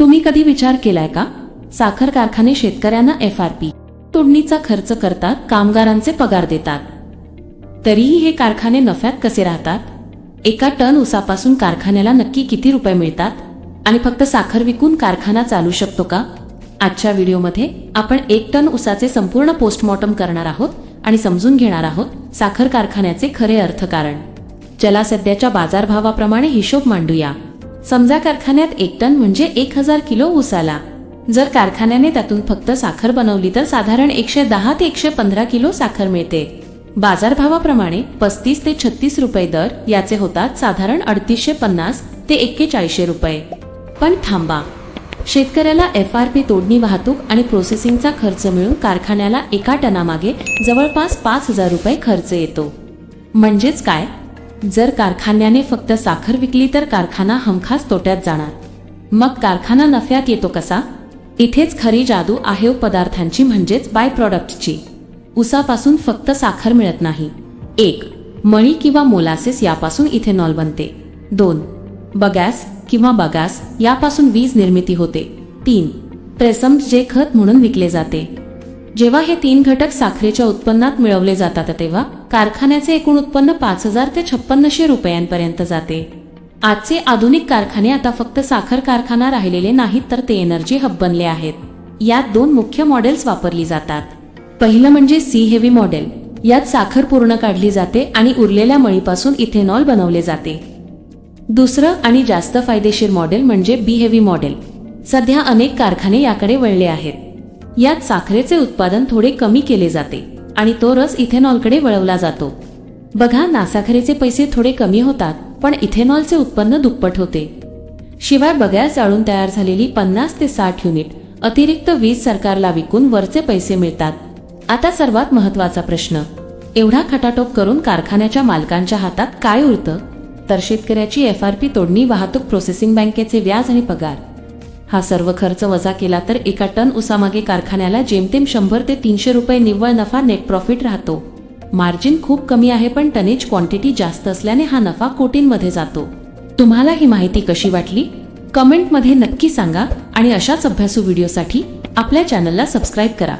तुम्ही कधी विचार केलाय का? साखर कारखाने शेतकऱ्यांना एफ आर पी तोडणीचा खर्च करतात कामगारांचे पगार देतात. तरीही हे कारखाने नफ्यात कसे राहतात? एका टन ऊसापासून कारखान्याला नक्की किती रुपये मिळतात? आणि फक्त साखर विकून कारखाना चालू शकतो का? आजच्या व्हिडिओमध्ये आपण एक टन ऊसाचे संपूर्ण पोस्टमॉर्टम करणार आहोत आणि समजून घेणार आहोत साखर कारखान्याचे खरे अर्थकारण. चला सध्याच्या बाजारभावाप्रमाणे हिशोब मांडूया. समजा कारखान्यात एक टन म्हणजे एक हजार किलो ऊस आला. जर कारखान्याने त्यातून फक्त साखर बनवली तर साधारण एकशे दहा ते एकशे पंधरा किलो साखर मिळते. बाजारभावाप्रमाणे पस्तीस ते छत्तीस रुपये दर याचे होतात साधारण अडतीसशे पन्नास ते एक्केचाळीसशे रुपये. पण थांबा. शेतकऱ्याला एफ आर पी तोडणी वाहतूक आणि प्रोसेसिंगचा खर्च मिळून कारखान्याला एका टनामागे जवळपास पाच हजार रुपये खर्च येतो. म्हणजेच काय? जर कारखान्याने फक्त साखर विकली तर कारखाना हमखास तोट्यात जाणार. मग कारखाना नफ्यात येतो कसा? इथेच खरी जादू आहे पदार्थांची म्हणजेच बाय प्रॉडक्टची उसापासून फक्त साखर मिळत नाही. एक मळी किंवा मोलासेस यापासून इथेनॉल बनते. दोन बगॅस किंवा बगास यापासून वीज निर्मिती होते. तीन प्रेसम जे खत म्हणून विकले जाते. जेव्हा हे तीन घटक साखरेच्या उत्पन्नात मिळवले जातात तेव्हा कारखान्याचे एकूण उत्पन्न पाच हजार ते छप्पन्नशे रुपयांपर्यंत जाते. आजचे आधुनिक कारखाने आता फक्त साखर कारखाना राहिलेले नाहीत तर ते एनर्जी हब बनले आहेत. यात दोन मुख्य मॉडेल्स वापरली जातात. पहिलं म्हणजे सी हेवी मॉडेल. यात साखर पूर्ण काढली जाते आणि उरलेल्या मळीपासून इथेनॉल बनवले जाते. दुसरं आणि जास्त फायदेशीर मॉडेल म्हणजे बी हेवी मॉडेल. सध्या अनेक कारखाने याकडे वळले आहेत. यात साखरेचे उत्पादन थोडे कमी केले जाते आणि तो रस इथेनॉलकडे वळवला जातो. बघा नासाखरेचे पैसे थोडे कमी होतात पण इथेनॉलचे उत्पन्न दुप्पट होते. शिवाय बगॅस जाळून तयार झालेली पन्नास ते साठ युनिट अतिरिक्त वीज सरकारला विकून वरचे पैसे मिळतात. आता सर्वात महत्त्वाचा प्रश्न. एवढा खटाटोप करून कारखान्याच्या मालकांच्या हातात काय उरतं? तर शेतकऱ्याची एफ आर पी तोडणी वाहतूक प्रोसेसिंग बँकेचे व्याज आणि पगार. हा सर्व खर्च वजा केला तर एका टन उसामागे कारखान्याला जेमतेम शंभर ते तीनशे रुपये निव्वळ नफा नेट प्रॉफिट राहतो. मार्जिन खूप कमी आहे पण टनेज क्वांटिटी जास्त असल्याने हा नफा कोटींमध्ये जातो. तुम्हाला ही माहिती कशी वाटली? कमेंटमध्ये नक्की सांगा आणि अशाच अभ्यासू व्हिडिओसाठी आपल्या चॅनलला सबस्क्राईब करा.